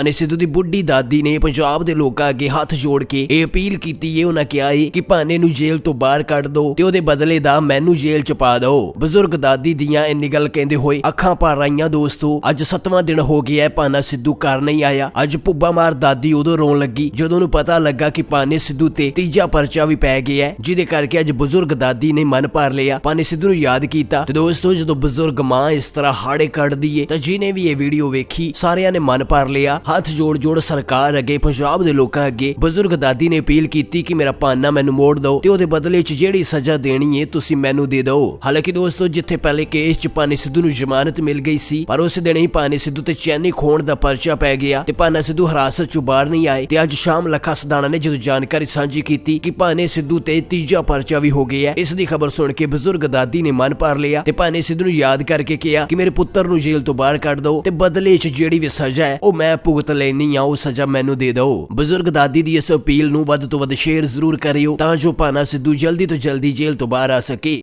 ਅਨੇ ਸਿੱਧੂ ਦੀ ਬੁੱਢੀ ਦਾਦੀ ਨੇ ਪੰਜਾਬ ਦੇ ਲੋਕਾਂ ਅੱਗੇ ਹੱਥ ਜੋੜ ਕੇ ਇਹ ਅਪੀਲ ਕੀਤੀ। ਏ ਉਹਨਾਂ ਕਿਹਾ ਏ ਕਿ ਭਾਨੇ ਨੂੰ ਜੇਲ੍ਹ ਤੋਂ ਬਾਹਰ ਕੱਢ ਦਿਓ ਤੇ ਉਹਦੇ ਬਦਲੇ ਦਾ ਮੈਨੂੰ ਜੇਲ੍ਹ ਚ ਪਾ ਦਿਓ ਬਜ਼ੁਰਗ ਦਾਦੀ ਦੀਆਂ ਇੰਨੀ ਗੱਲ ਕਹਿੰਦੇ ਹੋਏ ਅੱਖਾਂ ਭਰ ਆਈਆਂ ਦੋਸਤੋ, ਅੱਜ 7ਵਾਂ ਦਿਨ ਹੋ ਗਿਆ ਭਾਨਾ ਸਿੱਧੂ ਘਰ ਨਹੀਂ ਆਇਆ। ਅੱਜ ਪੁੱਬਾ ਮਾਰ ਦਾਦੀ ਉਦੋਂ ਰੋਣ ਲੱਗੀ ਜਦੋਂ ਨੂੰ ਪਤਾ ਲੱਗਾ ਕਿ ਭਾਨੇ ਸਿੱਧੂ ਤੇ ਤੀਜਾ ਪਰਚਾ ਵੀ ਪੈ ਗਿਆ ਹੈ, ਜਿਹਦੇ ਕਰਕੇ ਅੱਜ ਬਜ਼ੁਰਗ ਦਾਦੀ ਨੇ ਮਨ ਭਰ ਲਿਆ। ਭਾਨੇ ਸਿੱਧੂ ਨੂੰ ਯਾਦ ਕੀਤਾ ਤੇ ਦੋਸਤੋ, ਜਦੋਂ ਬਜ਼ੁਰਗ ਮਾਂ ਇਸ ਤਰ੍ਹਾਂ ਹਾੜੇ ਕੱਢਦੀ ਏ, ਤਾਂ ਜਿਹਨੇ ਵੀ ਇਹ ਵੀਡੀਓ ਵੇਖੀ, ਸਾਰਿਆਂ ਨੇ ਮਨ ਭਰ ਲਿਆ। ਹੱਥ ਜੋੜ ਜੋੜ ਸਰਕਾਰ ਅੱਗੇ, ਪੰਜਾਬ ਦੇ ਲੋਕਾਂ ਅੱਗੇ ਬਜ਼ੁਰਗ ਦਾਦੀ ਨੇ ਅਪੀਲ ਕੀਤੀ ਕਿ ਮੇਰਾ ਪਾਨਾ ਮੈਨੂੰ ਮੋੜ ਦਿਓ ਤੇ ਉਹਦੇ ਬਦਲੇ 'ਚ ਜਿਹੜੀ ਸਜ਼ਾ ਦੇਣੀ ਏ, ਤੁਸੀਂ ਮੈਨੂੰ ਦੇ ਦਿਓ। ਹਾਲਾਂਕਿ ਦੋਸਤੋ, ਜਿੱਥੇ ਪਹਿਲੇ ਕੇਸ 'ਚ ਪਾਨੀ ਸਿੱਧੂ ਨੂੰ ਜ਼ਮਾਨਤ ਮਿਲ ਗਈ ਸੀ, ਪਰ ਉਸ ਦਿਨ ਹੀ ਪਾਨੀ ਸਿੱਧੂ ਤੇ ਚੈਨੀ ਖੋਣ ਦਾ ਪਰਚਾ ਪੈ ਗਿਆ ਤੇ ਪਾਨਾ ਸਿੱਧੂ ਹਿਰਾਸਤ 'ਚੋਂ ਬਾਹਰ ਨਹੀਂ ਆਏ ਤੇ ਅੱਜ ਸ਼ਾਮ ਲੱਖਾ ਸਦਾਣਾ ਨੇ ਜਦੋਂ ਜਾਣਕਾਰੀ ਸਾਂਝੀ ਕੀਤੀ ਕਿ ਪਾਨੇ ਸਿੱਧੂ ਤੇ ਤੀਜਾ ਪਰਚਾ ਵੀ ਹੋ ਗਿਆ ਇਸ ਦੀ ਖਬਰ ਸੁਣ ਕੇ ਬਜ਼ੁਰਗ ਦਾਦੀ ਨੇ ਮਨ ਭਰ ਲਿਆ ਤੇ ਪਾਨੇ ਸਿੱਧੂ ਨੂੰ ਯਾਦ ਕਰਕੇ ਕਿਹਾ ਕਿ ਮੇਰੇ ਪੁੱਤਰ ਨੂੰ ਜੇਲ੍ਹ ਤੋਂ ਬਾਹਰ ਕੱਢ ਦਿਓ ਤੇ ਬਦਲੇ 'ਚ ਜਿਹੜੀ ਵੀ ਸਜ਼ਾ ਹੈ, ਉਹ ਮੈਂ ਭੁਗਤ ਲੈਣੀ ਆ, ਉਹ ਸਜ਼ਾ ਮੈਨੂੰ ਦੇ ਦਿਓ। ਬਜ਼ੁਰਗ ਦਾਦੀ ਦੀ ਇਸ ਅਪੀਲ ਨੂੰ ਵੱਧ ਤੋਂ ਵੱਧ ਸ਼ੇਅਰ ਜ਼ਰੂਰ ਕਰਿਓ, ਤਾਂ ਜੋ ਪਾਨਾ ਸਿੱਧੂ ਜਲਦੀ ਤੋਂ ਜਲਦੀ ਜੇਲ੍ਹ ਤੋਂ ਬਾਹਰ ਆ ਸਕੇ।